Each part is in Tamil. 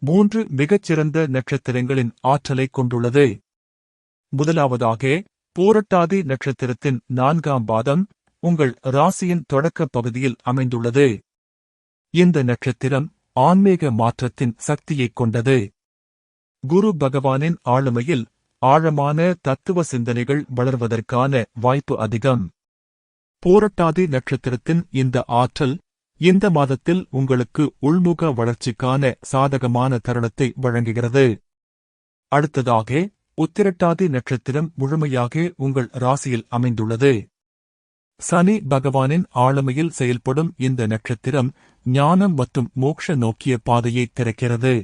மூன்று மிகச்சிறந்த நட்சத்திரங்களின் ஆற்றலைக் கொண்டுள்ளது. முதலாவதாக பூரட்டாதி நட்சத்திரத்தின் நான்காம் பாதம் உங்கள் ராசியின் தொடக்கப் பகுதியில் அமைந்துள்ளது. இந்த நட்சத்திரம் ஆன்மீக மாற்றத்தின் சக்தியைக் கொண்டது. குரு பகவானின் ஆளுமையில் ஆழமான தத்துவ சிந்தனைகள் வளர்வதற்கான வாய்ப்பு அதிகம். போரட்டாதி நட்சத்திரத்தின் இந்த ஆற்றல் இந்த மாதத்தில் உங்களுக்கு உள்முக வளர்ச்சிக்கான சாதகமான தருணத்தை வழங்குகிறது. அடுத்ததாக உத்திரட்டாதி நட்சத்திரம் முழுமையாக உங்கள் ராசியில் அமைந்துள்ளது. சனி பகவானின் ஆளுமையில் செயல்படும் இந்த நட்சத்திரம் ஞானம் மற்றும் மோக்ஷ நோக்கிய பாதையை திறக்கிறது.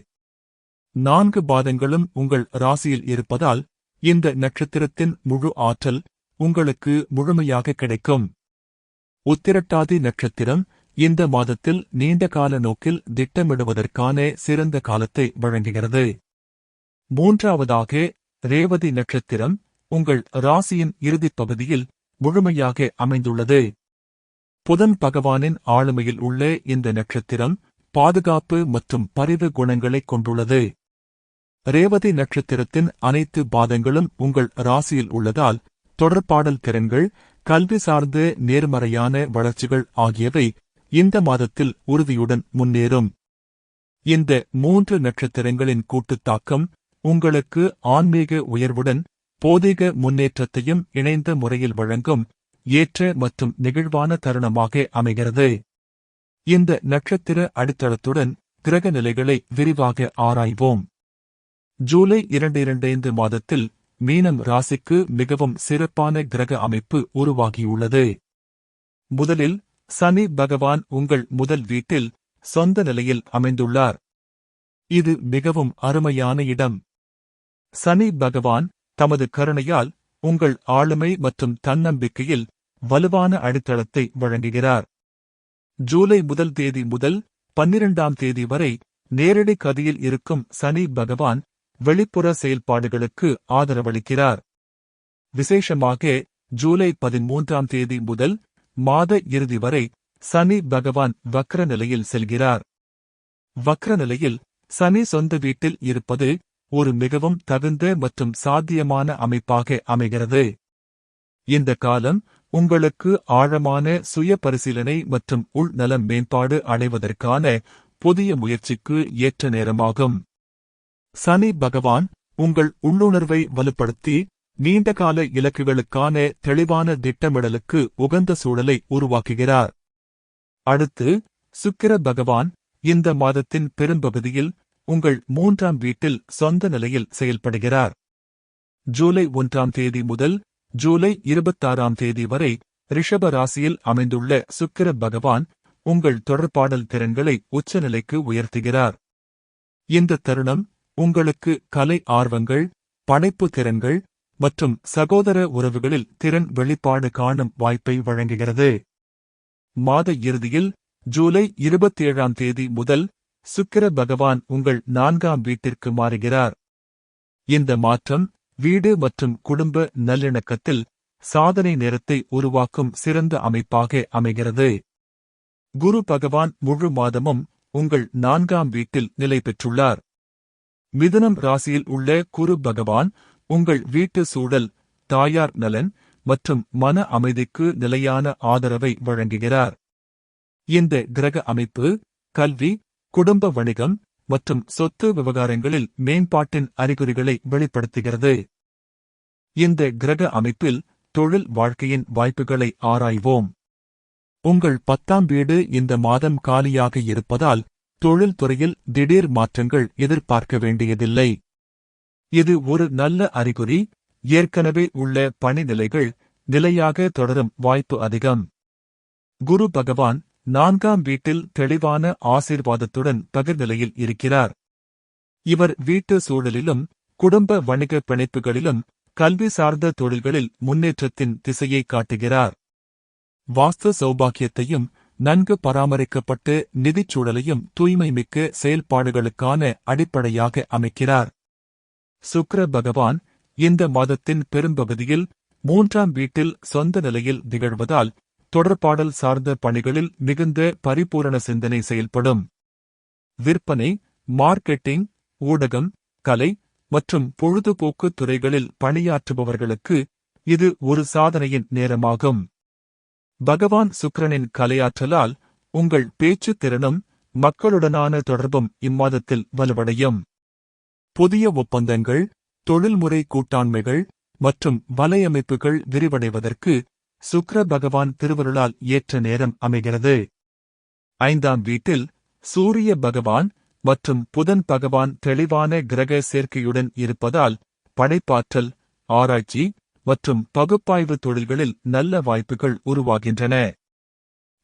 நான்கு பாதங்களும் உங்கள் ராசியில் இருப்பதால் இந்த நட்சத்திரத்தின் முழு ஆற்றல் உங்களுக்கு முழுமையாக கிடைக்கும். உத்திரட்டாதி நட்சத்திரம் இந்த மாதத்தில் நீண்ட கால நோக்கில் திட்டமிடுவதற்கான சிறந்த காலத்தை வழங்குகிறது. மூன்றாவதாக ரேவதி நட்சத்திரம் உங்கள் ராசியின் இறுதிப் பகுதியில் முழுமையாக அமைந்துள்ளது. புதன் பகவானின் ஆளுமையில் உள்ள இந்த நட்சத்திரம் பாதுகாப்பு மற்றும் பரிவு குணங்களைக் கொண்டுள்ளது. ரேவதி நட்சத்திரத்தின் அனைத்து பாதங்களும் உங்கள் ராசியில் உள்ளதால் தொடர்பாடல் திறன்கள் கல்வி சார்ந்த நேர்மறையான வளர்ச்சிகள் ஆகியவை இந்த மாதத்தில் உறுதியுடன் முன்னேறும். இந்த மூன்று நட்சத்திரங்களின் கூட்டுத் தாக்கம் உங்களுக்கு ஆன்மீக உயர்வுடன் போதிக முன்னேற்றத்தையும் இணைந்த முறையில் வழங்கும் ஏற்ற மற்றும் நெகிழ்வான தருணமாக அமைகிறது. இந்த நட்சத்திர அடித்தளத்துடன் கிரக நிலைகளை விரிவாக ஆராய்வோம். ஜூலை இரண்டு இரண்டைந்து மாதத்தில் மீனம் ராசிக்கு மிகவும் சிறப்பான கிரக அமைப்பு உருவாகியுள்ளது. முதலில் சனி பகவான் உங்கள் முதல் வீட்டில் சொந்த நிலையில் அமைந்துள்ளார். இது மிகவும் அருமையான இடம். சனி பகவான் தமது கருணையால் உங்கள் ஆளுமை மற்றும் தன்னம்பிக்கையில் வலுவான அடித்தளத்தை வழங்குகிறார். ஜூலை முதல் தேதி முதல் பன்னிரண்டாம் தேதி வரை நேரடி கதியில் இருக்கும் சனி பகவான் வெளிப்புற செயல்பாடுகளுக்கு ஆதரவளிக்கிறார். விசேஷமாக ஜூலை பதிமூன்றாம் தேதி முதல் மாத இறுதி வரை சனி பகவான் வக்ர நிலையில் செல்கிறார். வக்ர நிலையில் சனி சொந்த வீட்டில் இருப்பது ஒரு மிகவும் தகுந்த மற்றும் சாத்தியமான அமைப்பாக அமைகிறது. இந்த காலம் உங்களுக்கு ஆழமான சுய பரிசீலனை மற்றும் உள்நலம் மேம்பாடு அடைவதற்கான புதிய முயற்சிக்கு ஏற்ற நேரமாகும். சனி பகவான் உங்கள் உள்ளுணர்வை வலுப்படுத்தி நீண்டகால இலக்குகளுக்கான தெளிவான திட்டமிடலுக்கு உகந்த சூழலை உருவாக்குகிறார். அடுத்து சுக்கிர பகவான் இந்த மாதத்தின் பெரும்பகுதியில் உங்கள் மூன்றாம் வீட்டில் சொந்த நிலையில் செயல்படுகிறார். ஜூலை ஒன்றாம் தேதி முதல் ஜூலை இருபத்தாறாம் தேதி வரை ரிஷப ராசியில் அமைந்துள்ள சுக்கிர பகவான் உங்கள் தொடர்பாடல் திறன்களை உச்சநிலைக்கு உயர்த்துகிறார். இந்த தருணம் உங்களுக்கு கலை ஆர்வங்கள் படைப்பு திறன்கள் மற்றும் சகோதர உறவுகளில் திறன் வெளிப்பாடு காணும் வாய்ப்பை வழங்குகிறது. மாத இறுதியில் ஜூலை இருபத்தேழாம் தேதி முதல் சுக்கிர பகவான் உங்கள் நான்காம் வீட்டிற்கு மாறுகிறார். இந்த மாற்றம் வீடு மற்றும் குடும்ப நல்லிணக்கத்தில் சாதனை நேரத்தை உருவாக்கும் சிறந்த அமைப்பாக அமைகிறது. குரு பகவான் முழு மாதமும் உங்கள் நான்காம் வீட்டில் நிலை பெற்றுள்ளார். மிதுனம் ராசியில் உள்ள குரு பகவான் உங்கள் வீட்டு சூழல் தாயார் நலன் மற்றும் மன அமைதிக்கு நிலையான ஆதரவை வழங்குகிறார். இந்த கிரக அமைப்பு கல்வி குடும்ப வணிகம் மற்றும் சொத்து விவகாரங்களில் மேம்பாட்டின் அறிகுறிகளை வெளிப்படுத்துகிறது. இந்த கிரக அமைப்பில் தொழில் வாழ்க்கையின் வாய்ப்புகளை ஆராய்வோம். உங்கள் பத்தாம் வீடு இந்த மாதம் காலியாக இருப்பதால் தொழில் துறையில் திடீர் மாற்றங்கள் எதிர்பார்க்க வேண்டியதில்லை. இது ஒரு நல்ல அறிகுறி. ஏற்கனவே உள்ள பணிநிலைகள் நிலையாக தொடரும் வாய்ப்பு அதிகம். குரு பகவான் நான்காம் வீட்டில் தெளிவான ஆசீர்வாதத்துடன் பகிர்நிலையில் இருக்கிறார். இவர் வீட்டு சூழலிலும் குடும்ப வணிக பிணைப்புகளிலும் கல்வி சார்ந்த தொழில்களில் முன்னேற்றத்தின் திசையை காட்டுகிறார். வாஸ்து சௌபாக்கியத்தையும் நன்கு பராமரிக்கப்பட்டு நிதிச் சூழலையும் தூய்மைமிக்க செயல்பாடுகளுக்கான அடிப்படையாக அமைக்கிறார். சுக்ர பகவான் இந்த மாதத்தின் பெரும்பகுதியில் மூன்றாம் வீட்டில் சொந்த நிலையில் திகழ்வதால் தொடர்பாடல் சார்ந்த பணிகளில் மிகுந்த பரிபூரண சிந்தனை செயல்படும். விற்பனை மார்க்கெட்டிங் ஊடகம் கலை மற்றும் பொழுதுபோக்கு துறைகளில் பணியாற்றுபவர்களுக்கு இது ஒரு சாதனையின் நேரமாகும். பகவான் சுக்கரனின் கலையாற்றலால் உங்கள் பேச்சுத் திறனும் மக்களுடனான தொடர்பும் இம்மாதத்தில் வலுவடையும். புதிய ஒப்பந்தங்கள் தொழில்முறை கூட்டாண்மைகள் மற்றும் வலையமைப்புகள் விரிவடைவதற்கு சுக்ர பகவான் திருவருளால் ஏற்ற நேரம் அமைகிறது. ஐந்தாம் வீட்டில் சூரிய பகவான் மற்றும் புதன் பகவான் தெளிவான கிரக சேர்க்கையுடன் இருப்பதால் படைப்பாற்றல் ஆராய்ச்சி மற்றும் பகுப்பாய்வு தொழில்களில் நல்ல வாய்ப்புகள் உருவாகின்றன.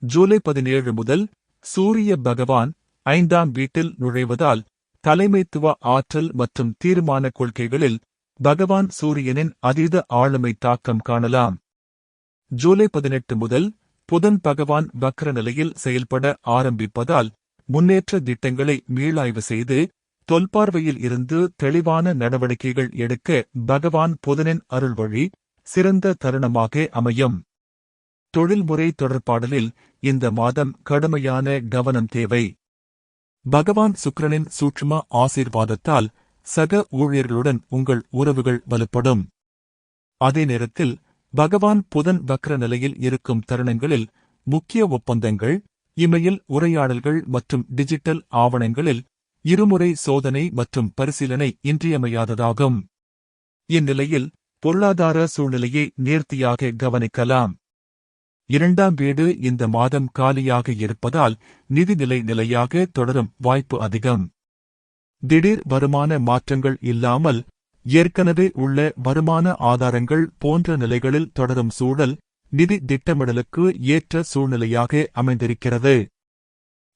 ஜூலை பதினேழு முதல் சூரிய பகவான் ஐந்தாம் வீட்டில் நுழைவதால் தலைமைத்துவ ஆற்றல் மற்றும் தீர்மான கொள்கைகளில் பகவான் சூரியனின் அதீத ஆளுமை தாக்கம் காணலாம். ஜூலை பதினெட்டு முதல் புதன் பகவான் வக்ர நிலையில் செயல்பட ஆரம்பிப்பதால் முன்னேற்ற திட்டங்களை மீளாய்வு செய்து தொல்பார்வையில் இருந்து தெளிவான நடவடிக்கைகள் எடுக்க பகவான் புதனின் அருள் வழி சிறந்த தருணமாக அமையும். தொழில்முறை தொடர்பாடலில் இந்த மாதம் கடுமையான கவனம் தேவை. பகவான் சுக்கிரனின் சூட்சும ஆசீர்வாதத்தால் சக ஊழியர்களுடன் உங்கள் உறவுகள் வலுப்படும். அதே நேரத்தில் பகவான் புதன் வக்ர நிலையில் இருக்கும் தருணங்களில் முக்கிய ஒப்பந்தங்கள் இமெயில் உரையாடல்கள் மற்றும் டிஜிட்டல் ஆவணங்களில் இருமுறை சோதனை மற்றும் பரிசீலனை இன்றியமையாததாகும். இந்நிலையில் பொருளாதார சூழ்நிலையை நேர்த்தியாக கவனிக்கலாம். இரண்டாம் வீடு இந்த மாதம் காலியாக இருப்பதால் நிதிநிலை நிலையாக தொடரும் வாய்ப்பு அதிகம். திடீர் வருமான மாற்றங்கள் இல்லாமல் ஏற்கனவே உள்ள வருமான ஆதாரங்கள் போன்ற நிலைகளில் தொடரும் சூழல் நிதி திட்டமிடலுக்கு ஏற்ற சூழ்நிலையாக அமைந்திருக்கிறது.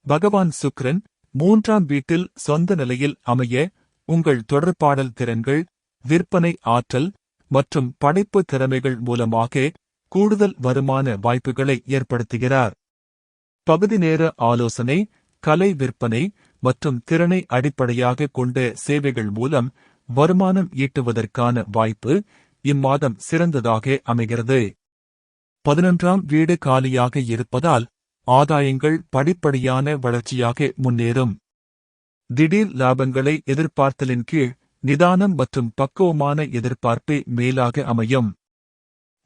பகவான் சுக்ரன் மூன்றாம் வீட்டில் சொந்த நிலையில் அமைய உங்கள் தொடர்பாடல் திறன்கள் விற்பனை ஆற்றல் மற்றும் படைப்பு திறமைகள் மூலமாக கூடுதல் வருமான வாய்ப்புகளை ஏற்படுத்துகிறார். பகுதி நேர ஆலோசனை கலை விற்பனை மற்றும் திறனை அடிப்படையாக கொண்ட சேவைகள் மூலம் வருமானம் ஈட்டுவதற்கான வாய்ப்பு இம்மாதம் சிறந்ததாக அமைகிறது. பதினொன்றாம் வீடு காலியாக இருப்பதால் ஆதாயங்கள் படிப்படியான வளர்ச்சியாக முன்னேறும். திடீர் லாபங்களை எதிர்பார்த்தலின் கீழ் நிதானம் மற்றும் பக்குவமான எதிர்பார்ப்பே மேலாக அமையும்.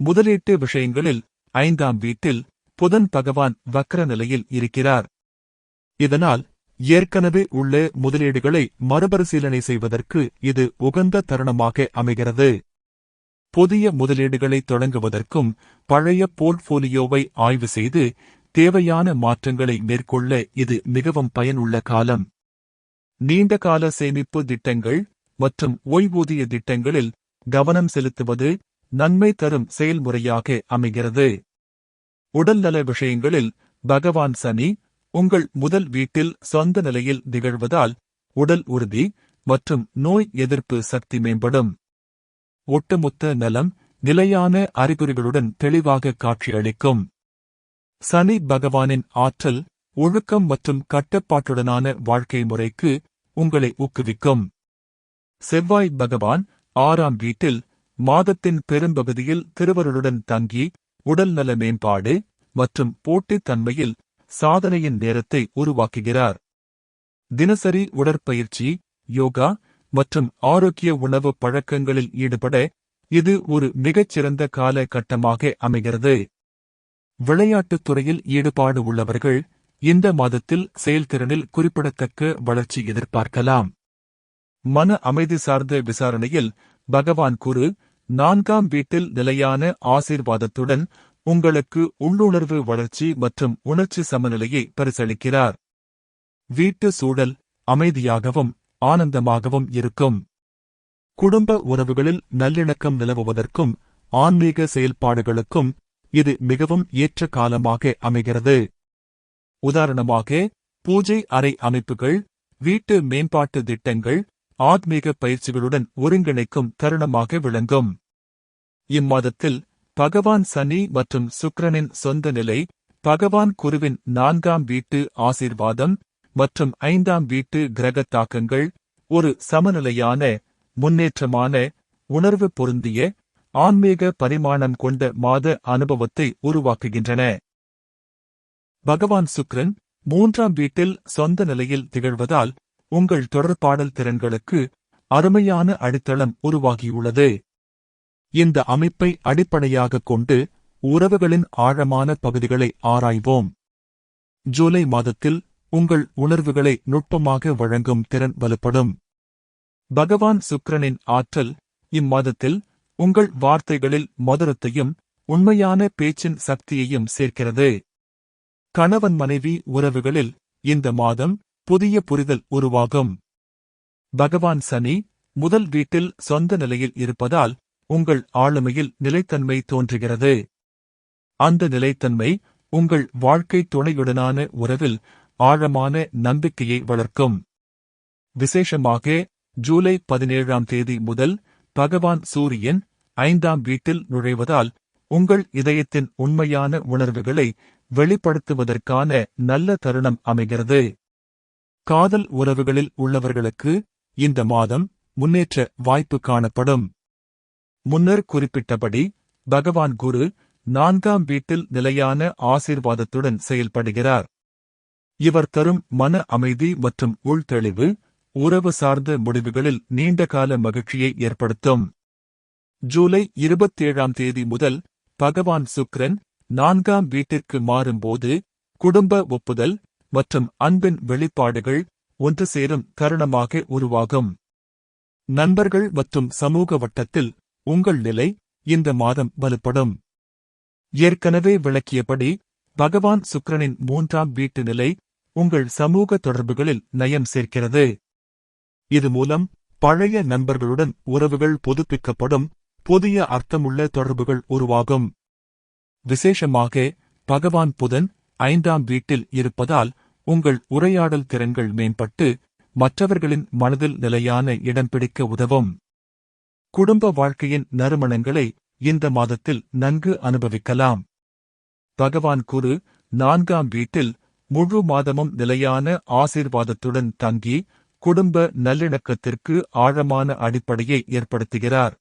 முதலீட்டு விஷயங்களில் ஐந்தாம் வீட்டில் புதன் பகவான் வக்ர நிலையில் இருக்கிறார். இதனால் ஏற்கனவே உள்ள முதலீடுகளை மறுபரிசீலனை செய்வதற்கு இது உகந்த தருணமாக அமைகிறது. புதிய முதலீடுகளை தொடங்குவதற்கும் பழைய போர்ட்போலியோவை ஆய்வு செய்து தேவையான மாற்றங்களை மேற்கொள்ள இது மிகவும் பயனுள்ள காலம். நீண்டகால சேமிப்பு திட்டங்கள் மற்றும் ஓய்வூதிய திட்டங்களில் கவனம் செலுத்துவது நன்மை தரும் செயல்முறையாக அமைகிறது. உடல்நல விஷயங்களில் பகவான் சனி உங்கள் முதல் வீட்டில் சொந்த நிலையில் திகழ்வதால் உடல் உறுதி மற்றும் நோய் எதிர்ப்பு சக்தி மேம்படும். ஒட்டுமொத்த நலம் நிலையான அறிகுறிகளுடன் தெளிவாக காட்சியளிக்கும். சனி பகவானின் ஆற்றல் ஒழுக்கம் மற்றும் கட்டுப்பாட்டுடனான வாழ்க்கை முறைக்கு உங்களை ஊக்குவிக்கும். செவ்வாய் பகவான் ஆறாம் வீட்டில் மாதத்தின் பெரும்பகுதியில் திருவருளுடன் தங்கி உடல்நல மேம்பாடு மற்றும் போட்டித் தன்மையில் சாதனையின் நேரத்தை உருவாக்குகிறார். தினசரி உடற்பயிற்சி யோகா மற்றும் ஆரோக்கிய உணவு பழக்கங்களில் ஈடுபட இது ஒரு மிகச்சிறந்த கால கட்டமாக அமைகிறது. விளையாட்டுத் துறையில் ஈடுபாடு உள்ளவர்கள் இந்த மாதத்தில் செயல்திறனில் குறிப்பிடத்தக்க வளர்ச்சி எதிர்பார்க்கலாம். மன அமைதி சார்ந்த விசாரணையில் பகவான் குரு நான்காம் வீட்டில் நிலையான ஆசீர்வாதத்துடன் உங்களுக்கு உள்ளுணர்வு வளர்ச்சி மற்றும் உணர்ச்சி சமநிலையை பரிசளிக்கிறார். வீட்டு சூழல் அமைதியாகவும் ஆனந்தமாகவும் இருக்கும். குடும்ப உறவுகளில் நல்லிணக்கம் நிலவுவதற்கும் ஆன்மீக செயல்பாடுகளுக்கும் இது மிகவும் ஏற்ற காலமாக அமைகிறது. உதாரணமாக பூஜை அறை அமைப்புகள் வீட்டு மேம்பாட்டு திட்டங்கள் ஆத்மீக பயிற்சிகளுடன் ஒருங்கிணைக்கும் தருணமாக விளங்கும். இம்மாதத்தில் பகவான் சனி மற்றும் சுக்கிரனின் சொந்த நிலை பகவான் குருவின் நான்காம் வீட்டு ஆசீர்வாதம் மற்றும் ஐந்தாம் வீட்டு கிரக தாக்கங்கள் ஒரு சமநிலையான முன்னேற்றமான உணர்வு பொருந்திய ஆன்மீக பரிமாணம் கொண்ட மாத அனுபவத்தை உருவாக்குகின்றன. பகவான் சுக்ரன் மூன்றாம் வீட்டில் சொந்த நிலையில் திகழ்வதால் உங்கள் தொடர்பாடல் திறன்களுக்கு அருமையான அடித்தளம் உருவாகியுள்ளது. இந்த அமைப்பை அடிப்படையாகக் கொண்டு உறவுகளின் ஆழமான பகுதிகளை ஆராய்வோம். ஜூலை மாதத்தில் உங்கள் உணர்வுகளை நுட்பமாக வழங்கும் திறன் வலுப்படும். பகவான் சுக்கிரனின் ஆற்றல் இம்மாதத்தில் உங்கள் வார்த்தைகளில் மதுரத்தையும் உண்மையான பேச்சின் சக்தியையும் சேர்க்கிறது. கணவன் மனைவி உறவுகளில் இந்த மாதம் புதிய புரிதல் உருவாகும். பகவான் சனி முதல் வீட்டில் சொந்த நிலையில் இருப்பதால் உங்கள் ஆளுமையில் நிலைத்தன்மை தோன்றுகிறது. அந்த நிலைத்தன்மை உங்கள் வாழ்க்கை துணையுடனான உறவில் ஆழமான நம்பிக்கையை வளர்க்கும். விசேஷமாக ஜூலை பதினேழாம் தேதி முதல் பகவான் சூரியன் ஐந்தாம் வீட்டில் நுழைவதால் உங்கள் இதயத்தின் உண்மையான உணர்வுகளை வெளிப்படுத்துவதற்கான நல்ல தருணம் அமைகிறது. காதல் உறவுகளில் உள்ளவர்களுக்கு இந்த மாதம் முன்னேற்ற வாய்ப்பு காணப்படும். முன்னர் குறிப்பிட்டபடி பகவான் குரு நான்காம் வீட்டில் நிலையான ஆசீர்வாதத்துடன் செயல்படுகிறார். இவர் தரும் மன அமைதி மற்றும் உள்தெளிவு உறவு சார்ந்த முடிவுகளில் நீண்டகால மகிழ்ச்சியை ஏற்படுத்தும். ஜூலை இருபத்தேழாம் தேதி முதல் பகவான் சுக்ரன் நான்காம் வீட்டிற்கு மாறும்போது குடும்ப ஒப்புதல் மற்றும் அன்பின் வெளிப்பாடுகள் ஒன்று சேரும் தருணமாக உருவாகும். நண்பர்கள் மற்றும் சமூக வட்டத்தில் உங்கள் நிலை இந்த மாதம் வலுப்படும். ஏற்கனவே விளக்கியபடி பகவான் சுக்கிரனின் மூன்றாம் வீட்டு நிலை உங்கள் சமூக தொடர்புகளில் நயம் சேர்க்கிறது. இது மூலம் பழைய நண்பர்களுடன் உறவுகள் புதுப்பிக்கப்படும் புதிய அர்த்தமுள்ள தொடர்புகள் உருவாகும். விசேஷமாக பகவான் புதன் ஐந்தாம் வீட்டில் இருப்பதால் உங்கள் உரையாடல் திறன்கள் மேம்பட்டு மற்றவர்களின் மனதில் நிலையான இடம் பிடிக்க உதவும். குடும்ப வாழ்க்கையின் நறுமணங்களை இந்த மாதத்தில் நன்கு அனுபவிக்கலாம். பகவான் குரு நான்காம் வீட்டில் முழு மாதமும் நிலையான ஆசீர்வாதத்துடன் தங்கி குடும்ப நல்லிணக்கத்திற்கு ஆழமான அடிப்படையை ஏற்படுத்துகிறார்.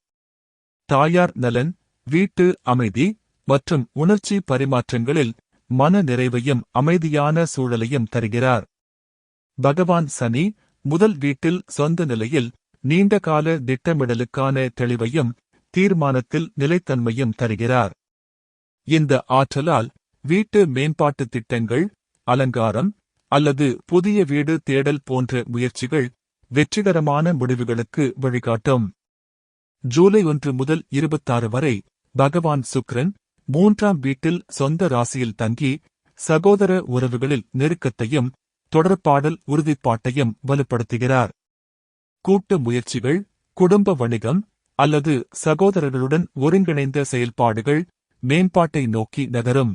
தாயார் நலன் வீட்டு அமைதி மற்றும் உணர்ச்சி பரிமாற்றங்களில் மன நிறைவையும் அமைதியான சூழலையும் தருகிறார். பகவான் சனி முதல் வீட்டில் சொந்த நிலையில் நீண்டகால திட்டமிடலுக்கான தெளிவையும் தீர்மானத்தில் நிலைத்தன்மையும் தருகிறார். இந்த ஆற்றலால் வீட்டு மேம்பாட்டு திட்டங்கள் அலங்காரம் அல்லது புதிய வீடு தேடல் போன்ற முயற்சிகள் வெற்றிகரமான முடிவுகளுக்கு வழிகாட்டும். ஜூலை ஒன்று முதல் இருபத்தாறு வரை பகவான் சுக்ரன் மூன்றாம் வீட்டில் சொந்த ராசியில் தங்கி சகோதர உறவுகளில் நெருக்கத்தையும் தொடர்பாடல் உறுதிப்பாட்டையும் வலுப்படுத்துகிறார். கூட்டு முயற்சிகள் குடும்ப வணிகம் அல்லது சகோதரர்களுடன் ஒருங்கிணைந்த செயல்பாடுகள் மேம்பாட்டை நோக்கி நகரும்.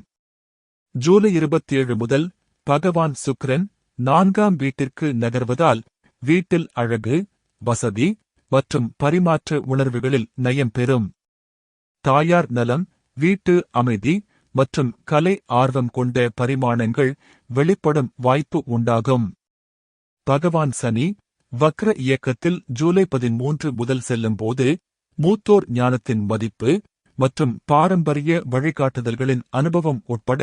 ஜூலை இருபத்தேழு முதல் பகவான் சுக்ரன் நான்காம் வீட்டிற்கு நகர்வதால் வீட்டில் அழகு வசதி மற்றும் பரிமாற்ற உணர்வுகளில் நயம் பெறும். தாயார் நலம் வீட்டு அமைதி மற்றும் கலை ஆர்வம் கொண்ட பரிமாணங்கள் வெளிப்படும் வாய்ப்பு உண்டாகும். பகவான் சனி வக்ர இயக்கத்தில் ஜூலை பதிமூன்று முதல் செல்லும்போது மூத்தோர் ஞானத்தின் மதிப்பு மற்றும் பாரம்பரிய வழிகாட்டுதல்களின் அனுபவம் உட்பட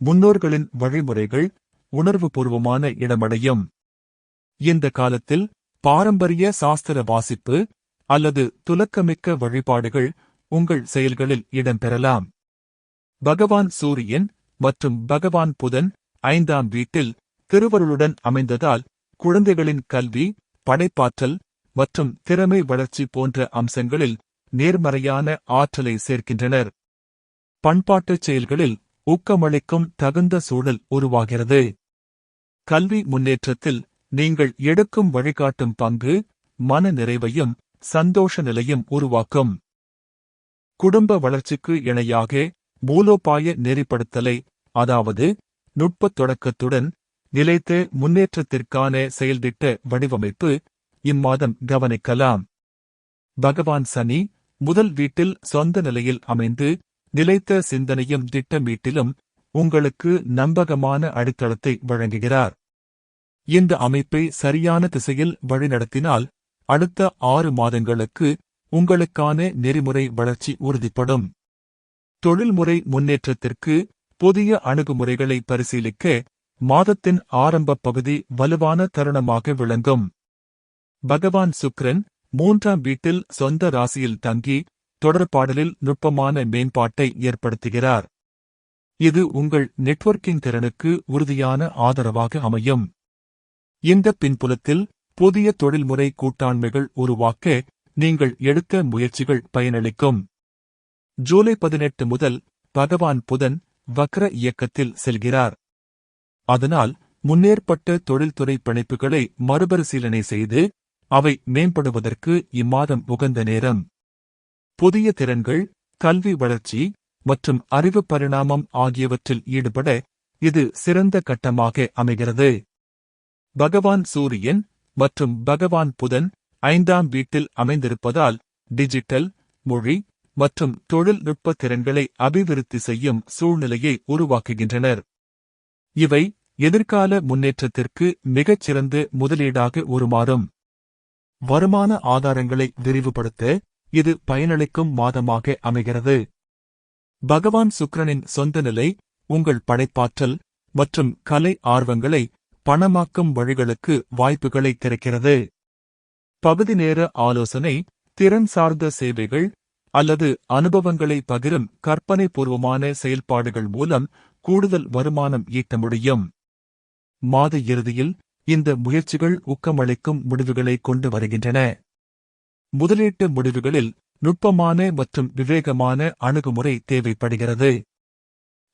முன்னோர்களின் வழிமுறைகள் உணர்வுபூர்வமான இடமடையும். இந்த காலத்தில் பாரம்பரிய சாஸ்திர வாசிப்பு அல்லது துலக்கமிக்க வழிபாடுகள் உங்கள் செயல்களில் இடம்பெறலாம் பகவான் சூரியன் மற்றும் பகவான் புதன் ஐந்தாம் வீட்டில் திருவருளுடன் அமைந்ததால் குழந்தைகளின் கல்வி படைப்பாற்றல் மற்றும் திறமை வளர்ச்சி போன்ற அம்சங்களில் நேர்மறையான ஆற்றலை சேர்க்கின்றனர். பண்பாட்டுச் செயல்களில் ஊக்கமளிக்கும் தகுந்த சூழல் உருவாகிறது. கல்வி முன்னேற்றத்தில் நீங்கள் எடுக்கும் வழிகாட்டும் பங்கு மன நிறைவையும் சந்தோஷ நிலையும் உருவாக்கும். குடும்ப வளர்ச்சிக்கு இணையாக மூலோபாய நெறிப்படுத்தலை அதாவது நுட்பத் தொடக்கத்துடன் நிலைத்த முன்னேற்றத்திற்கான செயல்திட்ட வடிவமைப்பு இம்மாதம் கவனிக்கலாம். பகவான் சனி முதல் வீட்டில் சொந்த நிலையில் அமைந்து நிலைத்த சிந்தனையும் திட்டமீட்டிலும் உங்களுக்கு நம்பகமான அடித்தளத்தை வழங்குகிறார். இந்த அமைப்பை சரியான திசையில் வழிநடத்தினால் அடுத்த ஆறு மாதங்களுக்கு உங்களுக்கான நெறிமுறை வளர்ச்சி உறுதிப்படும். தொழில்முறை முன்னேற்றத்திற்கு புதிய அணுகுமுறைகளை பரிசீலிக்க மாதத்தின் ஆரம்ப பகுதி வலுவான தருணமாக விளங்கும். பகவான் சுக்ரன் மூன்றாம் வீட்டில் சொந்த ராசியில் தங்கி தொடர்பாடலில் நுட்பமான மேம்பாட்டை ஏற்படுத்துகிறார். இது உங்கள் நெட்வொர்க்கிங் திறனுக்கு உறுதியான ஆதரவாக அமையும். இந்த பின்புலத்தில் புதிய தொழில்முறை கூட்டாண்மைகள் உருவாக்க நீங்கள் எடுக்க முயற்சிகள் பயனளிக்கும். ஜூலை பதினெட்டு முதல் பகவான் புதன் வக்ர இயக்கத்தில் செல்கிறார். அதனால் முன்னேற்பட்ட தொழில்துறை பிணைப்புகளை மறுபரிசீலனை செய்து அவை மேம்படுவதற்கு இம்மாதம் உகந்த நேரம். புதிய திறன்கள் கல்வி வளர்ச்சி மற்றும் அறிவு பரிணாமம் ஆகியவற்றில் ஈடுபட இது சிறந்த கட்டமாக அமைகிறது. பகவான் சூரியன் மற்றும் பகவான் புதன் ஐந்தாம் வீட்டில் அமைந்திருப்பதால் டிஜிட்டல் மொழி மற்றும் தொழில்நுட்ப திறன்களை அபிவிருத்தி செய்யும் சூழ்நிலையை உருவாக்குகின்றனர். இவை எதிர்கால முன்னேற்றத்திற்கு மிகச்சிறந்த முதலீடாக உருமாறும். வருமான ஆதாரங்களை விரிவுபடுத்த இது பயனளிக்கும் மாதமாக அமைகிறது. பகவான் சுக்கிரனின் சொந்த நிலை உங்கள் படைப்பாற்றல் மற்றும் கலை ஆர்வங்களை பணமாக்கும் வழிகளுக்கு வாய்ப்புகளை திறக்கிறது. பகுதி நேர ஆலோசனை திறன் சார்ந்த சேவைகள் அல்லது அனுபவங்களை பகிரும் கற்பனைபூர்வமான செயல்பாடுகள் மூலம் கூடுதல் வருமானம் ஈட்ட முடியும். மாத இறுதியில் இந்த முயற்சிகள் ஊக்கமளிக்கும் முடிவுகளை கொண்டு வருகின்றன. முதலீட்டு முடிவுகளில் நுட்பமான மற்றும் விவேகமான அணுகுமுறை தேவைப்படுகிறது.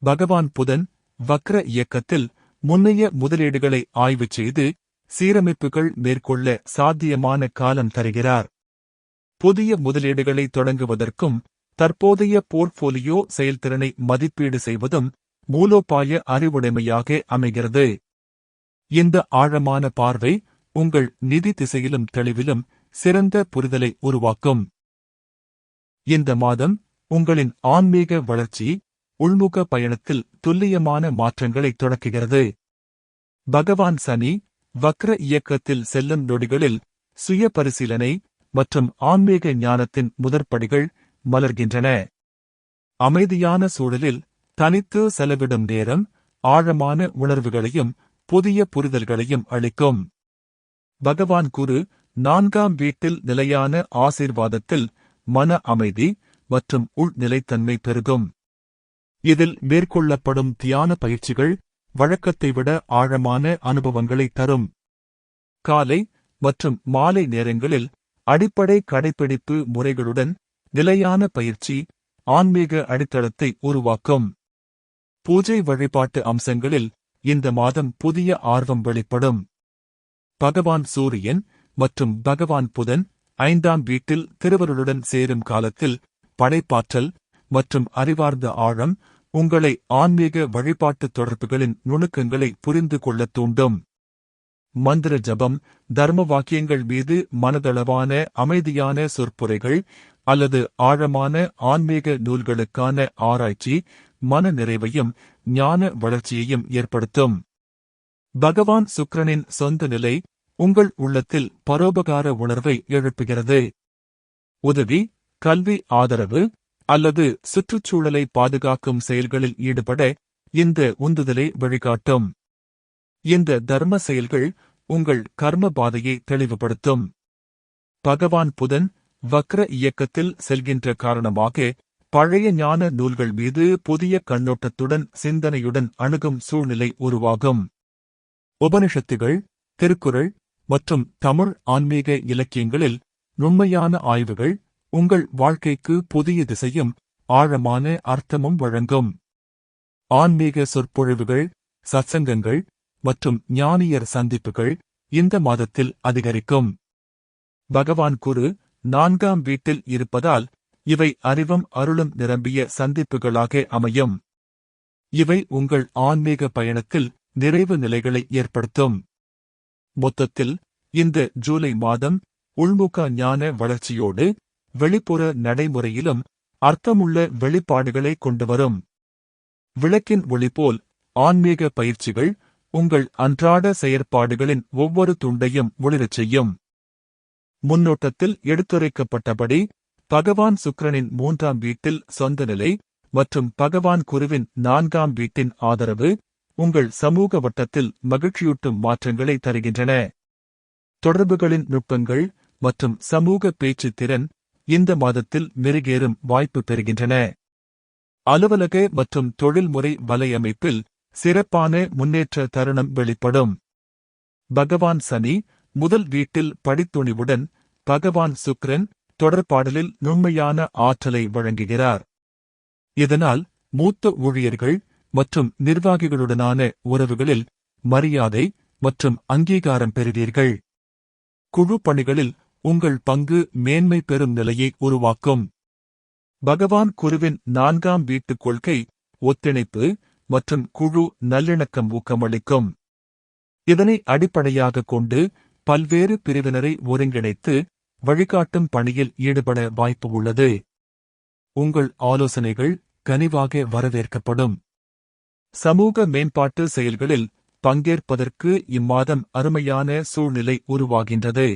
பகவான் புதன் வக்ர இயக்கத்தில் முன்னைய முதலீடுகளை ஆய்வு செய்து சீரமைப்புகள் மேற்கொள்ள சாத்தியமான காலம் தருகிறார். புதிய முதலீடுகளை தொடங்குவதற்கும் தற்போதைய போர்ட்போலியோ செயல்திறனை மதிப்பீடு செய்வதும் மூலோபாய அறிவுடைமையாக அமைகிறது. இந்த ஆழமான பார்வை உங்கள் நிதி திசையிலும் தெளிவிலும் சிறந்த புரிதலை உருவாக்கும். இந்த மாதம் உங்களின் ஆன்மீக வளர்ச்சி உள்முக பயணத்தில் துல்லியமான மாற்றங்களை தொடக்குகிறது. பகவான் சனி வக்ர இயக்கத்தில் செல்லும் நொடிகளில் சுய பரிசீலனை மற்றும் ஆன்மீக ஞானத்தின் முதற்படிகள் மலர்கின்றன. அமைதியான சூழலில் தனித்து செலவிடும் நேரம் ஆழமான உணர்வுகளையும் புதிய புரிதல்களையும் அளிக்கும். பகவான் குரு நான்காம் வீட்டில் நிலையான ஆசீர்வாதத்தில் மன அமைதி மற்றும் உள்நிலைத்தன்மை பெருகும். இதில் மேற்கொள்ளப்படும் தியான பயிற்சிகள் வழக்கத்தை விட ஆழமான அனுபவங்களை தரும். காலை மற்றும் மாலை நேரங்களில் அடிப்படை கடைப்பிடிப்பு முறைகளுடன் நிலையான பயிற்சி ஆன்மீக அடித்தளத்தை உருவாக்கும். பூஜை வழிபாட்டு அம்சங்களில் இந்த மாதம் புதிய ஆர்வம் வெளிப்படும். பகவான் சூரியன் மற்றும் பகவான் புதன் ஐந்தாம் வீட்டில் திருவருளுடன் சேரும் காலத்தில் படைப்பாற்றல் மற்றும் அறிவார்ந்த ஆழம் உங்களை ஆன்மீக வழிபாட்டு தொடர்புகளின் நுணுக்கங்களை புரிந்து கொள்ளத் தூண்டும். மந்திர ஜபம் தர்ம வாக்கியங்கள் மீது மனதளவான அமைதியான சொற்புரைகள் அல்லது ஆழமான ஆன்மீக நூல்களுக்கான ஆராய்ச்சி மன நிறைவையும் ஞான வளர்ச்சியையும் ஏற்படுத்தும். பகவான் சுக்கிரனின் சொந்த நிலை உங்கள் உள்ளத்தில் பரோபகார உணர்வை எழுப்புகிறது. உதவி கல்வி ஆதரவு அல்லது சுற்றுச்சூழலை பாதுகாக்கும் செயல்களில் ஈடுபட இந்த உந்துதலை வழிகாட்டும். இந்த தர்ம செயல்கள் உங்கள் கர்ம பாதையை தெளிவுபடுத்தும். பகவான் புதன் வக்ர இயக்கத்தில் செல்கின்ற காரணமாக பழைய ஞான நூல்கள் மீது புதிய கண்ணோட்டத்துடன் சிந்தனையுடன் அணுகும் சூழ்நிலை உருவாகும். உபனிஷத்துகள் திருக்குறள் மற்றும் தமிழ் ஆன்மீக இலக்கியங்களில் நுண்மையான ஆய்வுகள் உங்கள் வாழ்க்கைக்கு புதிய திசையும் ஆழமான அர்த்தமும் வழங்கும். ஆன்மீக சொற்பொழிவுகள் சத்சங்கங்கள் மற்றும் ஞானியர் சந்திப்புகள் இந்த மாதத்தில் அதிகரிக்கும். பகவான் குரு நான்காம் வீட்டில் இருப்பதால் இவை அறிவும் அருளும் நிரம்பிய சந்திப்புகளாக அமையும். இவை உங்கள் ஆன்மீக பயணத்தில் நிறைவு நிலைகளை ஏற்படுத்தும். மொத்தத்தில் இந்த ஜூலை மாதம் உள்முக ஞான வளர்ச்சியோடு வெளிப்புற நடைமுறையிலும் அர்த்தமுள்ள வெளிப்பாடுகளை கொண்டுவரும். விளக்கின் ஒளி போல் ஆன்மீக பயிற்சிகள் உங்கள் அன்றாட செயற்பாடுகளின் ஒவ்வொரு துண்டையும் ஒளிரச் செய்யும். முன்னோட்டத்தில் எடுத்துரைக்கப்பட்டபடி பகவான் சுக்ரனின் மூன்றாம் வீட்டில் சொந்த நிலை மற்றும் பகவான் குருவின் நான்காம் வீட்டின் ஆதரவு உங்கள் சமூக வட்டத்தில் மகிழ்ச்சியூட்டும் மாற்றங்களை தருகின்றன. தொடர்புகளின் நுட்பங்கள் மற்றும் சமூக பேச்சு திறன் இந்த மாதத்தில் மெருகேறும் வாய்ப்பு பெறுகின்றன. அலுவலக மற்றும் தொழில்முறை வலையமைப்பில் சிறப்பான முன்னேற்ற தருணம் வெளிப்படும். பகவான் சனி முதல் வீட்டில் படித்துணிவுடன் பகவான் சுக்ரன் தொடர்பாடலில் நுண்மையான ஆற்றலை வழங்குகிறார். இதனால் மூத்த ஊழியர்கள் மற்றும் நிர்வாகிகளுடனான உறவுகளில் மரியாதை மற்றும் அங்கீகாரம் பெறுவீர்கள். குழு பணிகளில் உங்கள் பங்கு மேன்மை பெறும் நிலையை உருவாக்கும். பகவான் குருவின் நான்காம் வீட்டுக் கொள்கை ஒத்திணைப்பு மற்றும் குழு நல்லிணக்கம் ஊக்கமளிக்கும். இதனை அடிப்படையாக கொண்டு பல்வேறு பிரிவினரை ஒருங்கிணைத்து வழிகாட்டும் பணியில் ஈடுபட வாய்ப்பு உள்ளது. உங்கள் ஆலோசனைகள் கனிவாக வரவேற்கப்படும். சமூக மேம்பாட்டு செயல்களில் பங்கேற்பதற்கு இம்மாதம் அருமையான சூழ்நிலை உருவாகின்றது.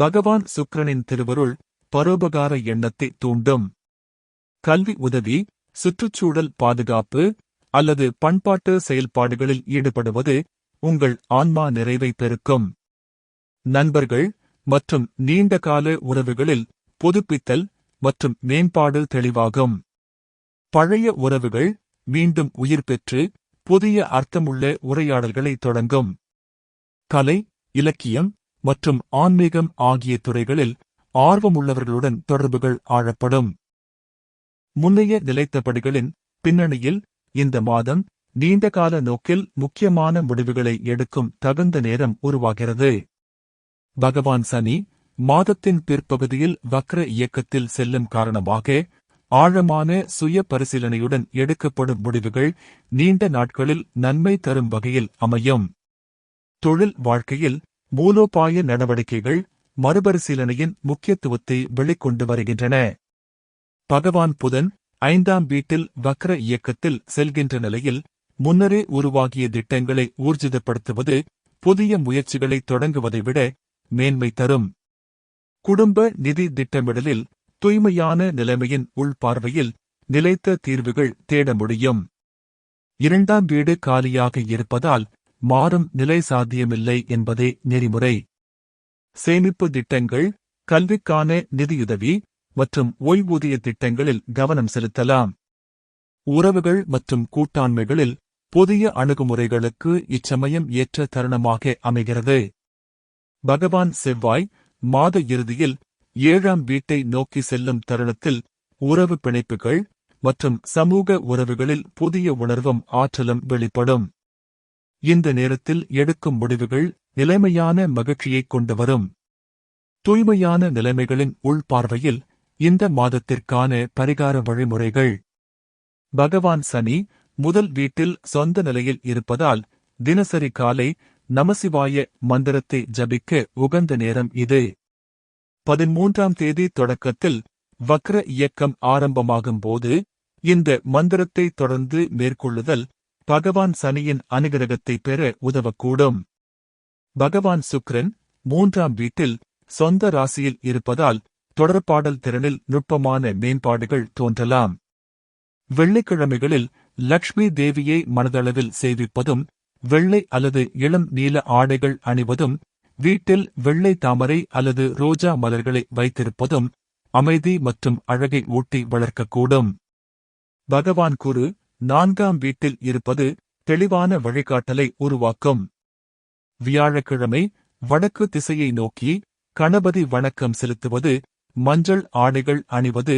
பகவான் சுக்கிரனின் திருவருள் பரோபகார எண்ணத்தை தூண்டும். கல்வி உதவி சுற்றுச்சூழல் பாதுகாப்பு அல்லது பண்பாட்டு செயல்பாடுகளில் ஈடுபடுவது உங்கள் ஆன்மா நிறைவை பெருக்கும். நண்பர்கள் மற்றும் நீண்டகால உறவுகளில் புதுப்பித்தல் மற்றும் மேம்பாடு தெளிவாகும். பழைய உறவுகள் மீண்டும் உயிர் பெற்று புதிய அர்த்தமுள்ள உரையாடல்களை தொடங்கும். கலை இலக்கியம் மற்றும் ஆன்மீகம் ஆகிய துறைகளில் ஆர்வமுள்ளவர்களுடன் தொடர்புகள் ஆழப்படும். முன்னைய நிலைத்தபடிகளின் பின்னணியில் இந்த மாதம் நீண்டகால நோக்கில் முக்கியமான முடிவுகளை எடுக்கும் தகுந்த நேரம் உருவாகிறது. பகவான் சனி மாதத்தின் பிற்பகுதியில் வக்ர இயக்கத்தில் செல்லும் காரணமாக ஆழமான சுய பரிசீலனையுடன் எடுக்கப்படும் முடிவுகள் நீண்ட நாட்களில் நன்மை தரும் வகையில் அமையும். தொழில் வாழ்க்கையில் மூலோபாய நடவடிக்கைகள் மறுபரிசீலனையின் முக்கியத்துவத்தை வெளிக்கொண்டு வருகின்றன. பகவான் புதன் ஐந்தாம் வீட்டில் வக்ர இயக்கத்தில் செல்கின்ற நிலையில் முன்னரே உருவாகிய திட்டங்களை ஊர்ஜிதப்படுத்துவது புதிய முயற்சிகளை தொடங்குவதை விட மேன்மை தரும். குடும்ப நிதி திட்டமிடலில் தூய்மையான நிலைமையின் உள்பார்வையில் நிலைத்த தீர்வுகள் தேட முடியும். இரண்டாம் வீடு காலியாக இருப்பதால் மாறும் நிலை சாத்தியமில்லை என்பதே நெறிமுறை. சேமிப்பு திட்டங்கள் கல்விக்கான நிதியுதவி மற்றும் ஓய்வூதிய திட்டங்களில் கவனம் செலுத்தலாம். உறவுகள் மற்றும் கூட்டாண்மைகளில் புதிய அணுகுமுறைகளுக்கு இச்சமயம் ஏற்ற தருணமாக அமைகிறது. பகவான் செவ்வாய் மாத இறுதியில் ஏழாம் வீட்டை நோக்கி செல்லும் தருணத்தில் உறவு பிணைப்புகள் மற்றும் சமூக உறவுகளில் புதிய உணர்வும் ஆற்றலும் வெளிப்படும். இந்த நேரத்தில் எடுக்கும் முடிவுகள் நிலைமையான மகிழ்ச்சியைக் கொண்டு வரும். தூய்மையான நிலைமைகளின் உள்பார்வையில் இந்த மாதத்திற்கான பரிகார வழிமுறைகள். பகவான் சனி முதல் வீட்டில் சொந்த நிலையில் இருப்பதால் தினசரி காலை நமசிவாய மந்திரத்தை ஜபிக்க உகந்த நேரம் இது. பதிமூன்றாம் தேதி தொடக்கத்தில் வக்ர இயக்கம் ஆரம்பமாகும் போது இந்த மந்திரத்தை தொடர்ந்து மேற்கொள்ளுதல் பகவான் சனியின் அனுகிரகத்தை பெற உதவக்கூடும். பகவான் சுக்ரன் மூன்றாம் வீட்டில் சொந்த ராசியில் இருப்பதால் தொடர்பாடல் திறனில் நுட்பமான மேம்பாடுகள் தோன்றலாம். வெள்ளிக்கிழமைகளில் லக்ஷ்மி தேவியை மனதளவில் சேவிப்பதும் வெள்ளை அல்லது இளம் நீல ஆடைகள் அணிவதும் வீட்டில் வெள்ளை தாமரை அல்லது ரோஜா மலர்களை வைத்திருப்பதும் அமைதி மற்றும் அழகை ஊட்டி வளர்க்கக்கூடும். பகவான் குரு நான்காம் வீட்டில் இருப்பது தெளிவான வழிகாட்டலை உருவாக்கும். வியாழக்கிழமை வடக்கு திசையை நோக்கி கணபதி வணக்கம் செலுத்துவது மஞ்சள் ஆடைகள் அணிவது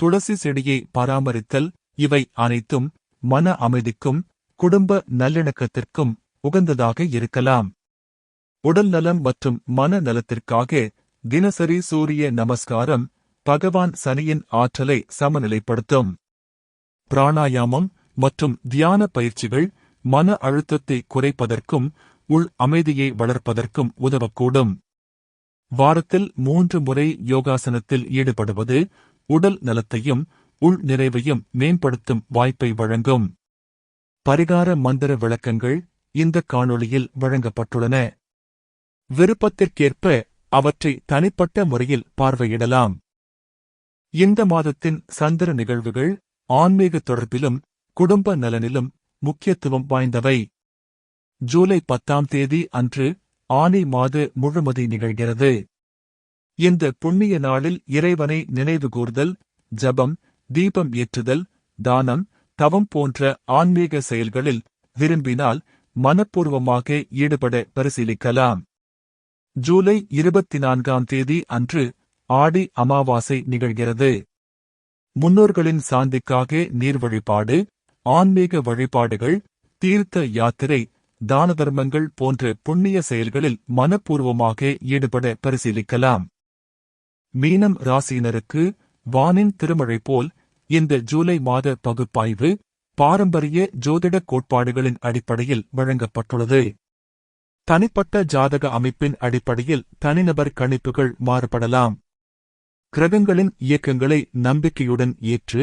துளசி செடியை பராமரித்தல் இவை அனைத்தும் மன அமைதிக்கும் குடும்ப நல்லிணக்கத்திற்கும் உகந்ததாக இருக்கலாம். உடல் நலம் மற்றும் மன நலத்திற்காக தினசரி சூரிய நமஸ்காரம் பகவான் சனியின் ஆற்றலை சமநிலைப்படுத்தும். பிராணாயாமம் மற்றும் தியான பயிற்சிகள் மன அழுத்தத்தை குறைப்பதற்கும் உள் அமைதியை வளர்ப்பதற்கும் உதவக்கூடும். வாரத்தில் மூன்று முறை யோகாசனத்தில் ஈடுபடுவது உடல் நலத்தையும் உள் நிறைவையும் மேம்படுத்தும் வாய்ப்பை வழங்கும். பரிகார மந்திர விளக்கங்கள் இந்த காணொளியில் வழங்கப்பட்டுள்ளன. விருப்பத்திற்கேற்ப அவற்றை தனிப்பட்ட முறையில் பார்வையிடலாம். இந்த மாதத்தின் சந்திர நிகழ்வுகள் ஆன்மீக தொடர்பிலும் குடும்ப நலனிலும் முக்கியத்துவம் வாய்ந்தவை. ஜூலை பத்தாம் தேதி அன்று ஆனி மாத முழுமதி நிகழ்கிறது. இந்த புண்ணிய நாளில் இறைவனை நினைவுகூர்தல் ஜபம் தீபம் ஏற்றுதல் தானம் தவம் போன்ற ஆன்மீக செயல்களில் விரும்பினால் மனப்பூர்வமாக ஈடுபட பரிசீலிக்கலாம். ஜூலை இருபத்தி நான்காம் தேதி அன்று ஆடி அமாவாசை நிகழ்கிறது. முன்னோர்களின் சாந்திக்காக நீர் வழிபாடு ஆன்மீக வழிபாடுகள் தீர்த்த யாத்திரை தான தர்மங்கள் போன்ற புண்ணிய செயல்களில் மனப்பூர்வமாக ஈடுபட பரிசீலிக்கலாம். மீனம் ராசியினருக்கு வானின் திருமழை போல் இந்த ஜூலை மாத பகுப்பாய்வு பாரம்பரிய ஜோதிட கோட்பாடுகளின் அடிப்படையில் வழங்கப்பட்டுள்ளது. தனிப்பட்ட ஜாதக அமைப்பின் அடிப்படையில் தனிநபர் கணிப்புகள் மாறுபடலாம். கிரகங்களின் இயக்கங்களை நம்பிக்கையுடன் ஏற்று